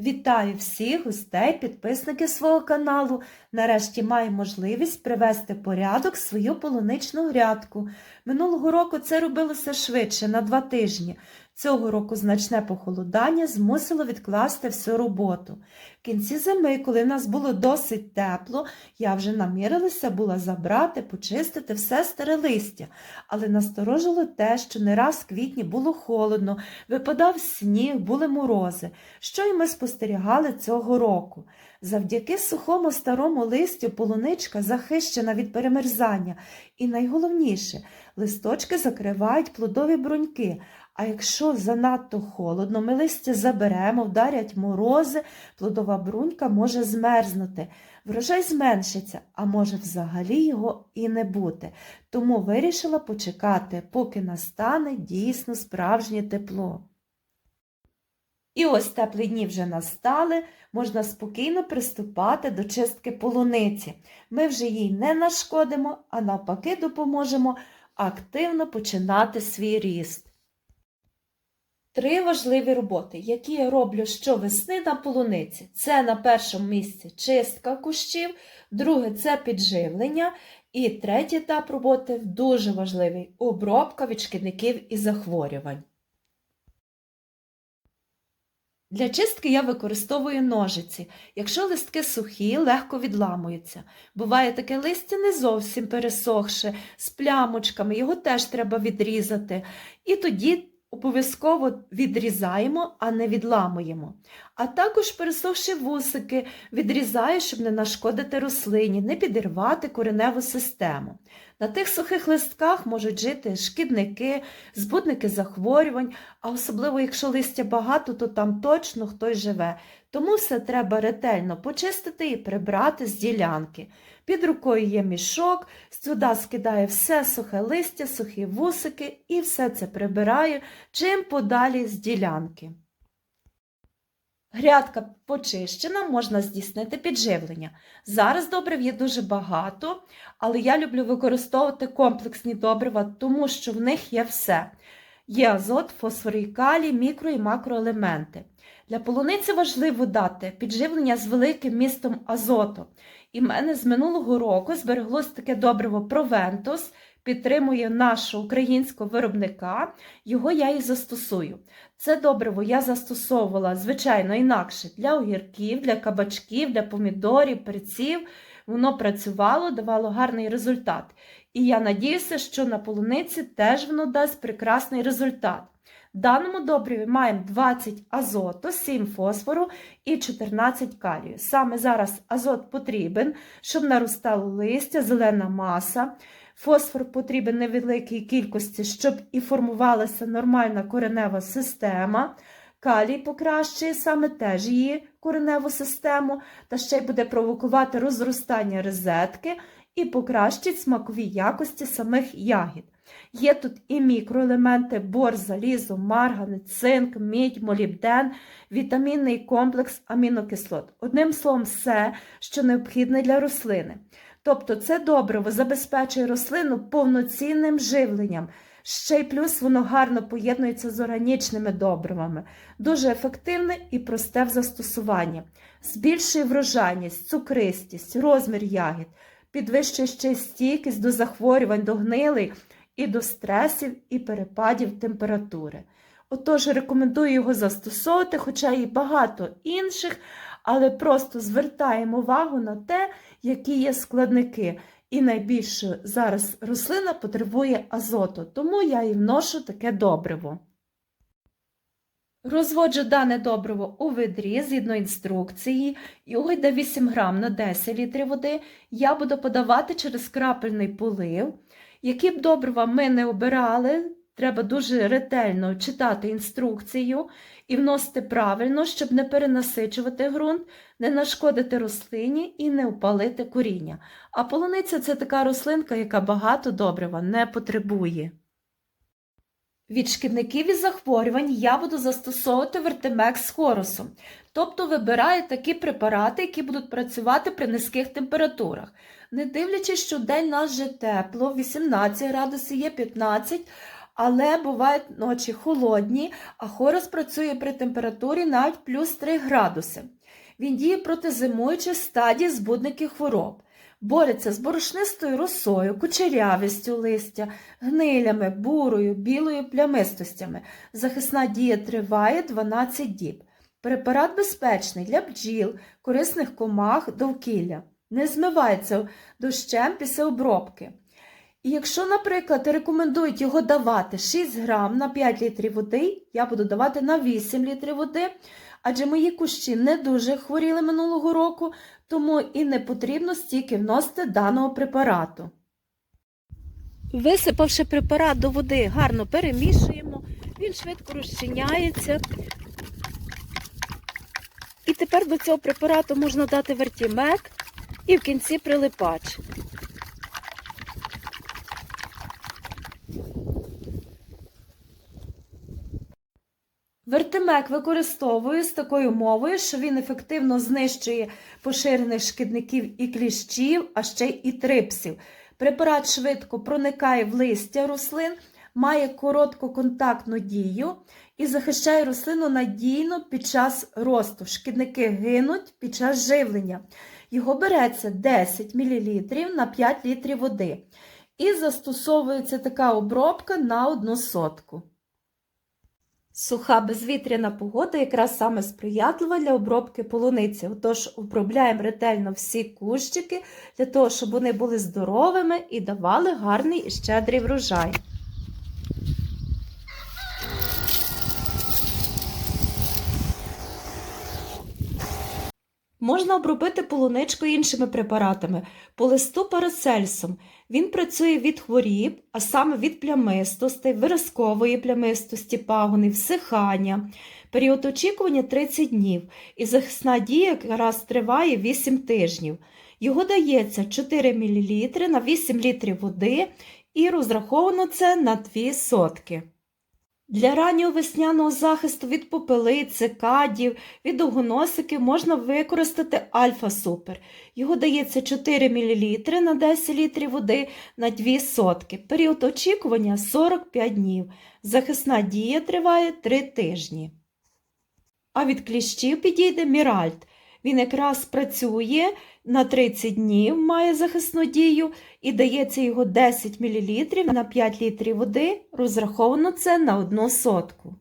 Вітаю всіх гостей, підписників свого каналу. Нарешті маю можливість привести в порядок свою полуничну грядку. Минулого року це робилося швидше, на два тижні. Цього року значне похолодання змусило відкласти всю роботу. В кінці зими, коли нас було досить тепло, я вже намірилася була забрати, почистити все старе листя, але насторожило те, що не раз в квітні було холодно, випадав сніг, були морози що й ми спостерігали цього року. Завдяки сухому старому листю полуничка захищена від перемерзання, і найголовніше, листочки закривають плодові бруньки. А якщо занадто холодно, ми листя заберемо, вдарять морози, плодова брунька може змерзнути. Врожай зменшиться, а може взагалі його і не бути. Тому вирішила почекати, поки настане дійсно справжнє тепло. І ось теплі дні вже настали, можна спокійно приступати до чистки полуниці. Ми вже їй не нашкодимо, а навпаки допоможемо активно починати свій ріст. Три важливі роботи, які я роблю щовесни на полуниці. Це на першому місці чистка кущів, друге це підживлення, і третій етап роботи дуже важливий обробка від шкідників і захворювань. Для чистки я використовую ножиці. Якщо листки сухі, легко відламуються. Буває таке листя не зовсім пересохше, з плямочками, його теж треба відрізати. І тоді обов'язково відрізаємо, а не відламуємо. А також пересохші вусики відрізаю, щоб не нашкодити рослині, не підірвати кореневу систему. На тих сухих листках можуть жити шкідники, збудники захворювань, а особливо, якщо листя багато, то там точно хтось живе. Тому все треба ретельно почистити і прибрати з ділянки. Під рукою є мішок, сюди скидаю все сухе листя, сухі вусики і все це прибираю чим подалі з ділянки. Грядка почищена, можна здійснити підживлення. Зараз добрив є дуже багато, але я люблю використовувати комплексні добрива, тому що в них є все. Є азот, фосфор і калій, мікро і макроелементи. Для полуниці важливо дати підживлення з великим містом азоту. І в мене з минулого року збереглось таке добриво Провентус, підтримує нашого українського виробника, його я і застосую. Це добриво я застосовувала, звичайно, інакше для огірків, для кабачків, для помідорів, перців. Воно працювало, давало гарний результат. І я надіюся, що на полуниці теж воно дасть прекрасний результат. В даному добриві маємо 20 азоту, 7 фосфору і 14 калію. Саме зараз азот потрібен, щоб наростало листя, зелена маса. Фосфор потрібен невеликій кількості, щоб і формувалася нормальна коренева система. Калій покращує саме теж її кореневу систему, та ще й буде провокувати розростання розетки і покращить смакові якості самих ягід. Є тут і мікроелементи, бор, залізо, марганець, цинк, мідь, молібден, вітамінний комплекс амінокислот. Одним словом, все, що необхідне для рослини. Тобто це добриво забезпечує рослину повноцінним живленням. Ще й плюс воно гарно поєднується з органічними добривами, дуже ефективне і просте в застосуванні, збільшує врожайність, цукристість, розмір ягід, підвищує ще стійкість до захворювань, до гнилий і до стресів і перепадів температури. Отож, рекомендую його застосовувати, хоча і багато інших, але просто звертаємо увагу на те, які є складники. І найбільше зараз рослина потребує азоту, тому я і вношу таке добриво. Розводжу дане добриво у ведрі згідно інструкції, його йде 8 грам на 10 літрів води. Я буду подавати через крапельний полив. Які б добрива ми не обирали, треба дуже ретельно читати інструкцію і вносити правильно, щоб не перенасичувати ґрунт, не нашкодити рослині і не впалити коріння. А полуниця це така рослинка, яка багато добрива не потребує. Від шкідників і захворювань я буду застосовувати вертимекс з хорусом. Тобто вибираю такі препарати, які будуть працювати при низьких температурах. Не дивлячись, що день нас вже тепло, 18 градусів є 15, але бувають ночі холодні, а хорус працює при температурі навіть плюс 3 градуси. Він діє проти зимуючих стадій збудників хвороб, бореться з борошнистою росою, кучерявістю листя, гнилями, бурою, білою плямистостями. Захисна дія триває 12 діб. Препарат безпечний для бджіл, корисних комах, довкілля. Не змивається дощем після обробки. І якщо, наприклад, рекомендують його давати 6 грам на 5 літрів води, я буду давати на 8 літрів води, адже мої кущі не дуже хворіли минулого року, тому і не потрібно стільки вносити даного препарату. Висипавши препарат до води, гарно перемішуємо, він швидко розчиняється. І тепер до цього препарату можна дати вертімек і в кінці прилипач. Вертимек використовую з такою мовою, що він ефективно знищує поширених шкідників і кліщів, а ще і трипсів. Препарат швидко проникає в листя рослин, має коротку контактну дію і захищає рослину надійно під час росту. Шкідники гинуть під час живлення. Його береться 10 мл на 5 літрів води. І застосовується така обробка на одну сотку. Суха безвітряна погода якраз саме сприятлива для обробки полуниці. Отож, обробляємо ретельно всі кущики для того, щоб вони були здоровими і давали гарний і щедрий врожай. Можна обробити полуничку іншими препаратами, по листу парацельсом. Він працює від хворіб, а саме від плямистостей, виразкової плямистості пагонів, всихання. Період очікування 30 днів, і захисна дія якраз триває 8 тижнів. Його дається 4 мл на 8 літрів води і розраховано це на 2 сотки. Для раннього весняного захисту від попели, цикадів, від довгоносиків можна використати альфа-супер. Його дається 4 мл на 10 літрів води на 2 сотки. Період очікування 45 днів. Захисна дія триває 3 тижні. А від кліщів підійде Міральт. Він якраз працює на 30 днів, має захисну дію і дається його 10 мл на 5 літрів води, розраховано це на одну сотку.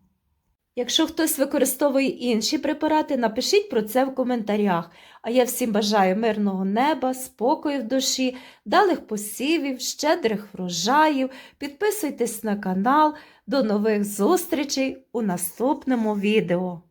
Якщо хтось використовує інші препарати, напишіть про це в коментарях. А я всім бажаю мирного неба, спокою в душі, далих посівів, щедрих врожаїв. Підписуйтесь на канал. До нових зустрічей у наступному відео.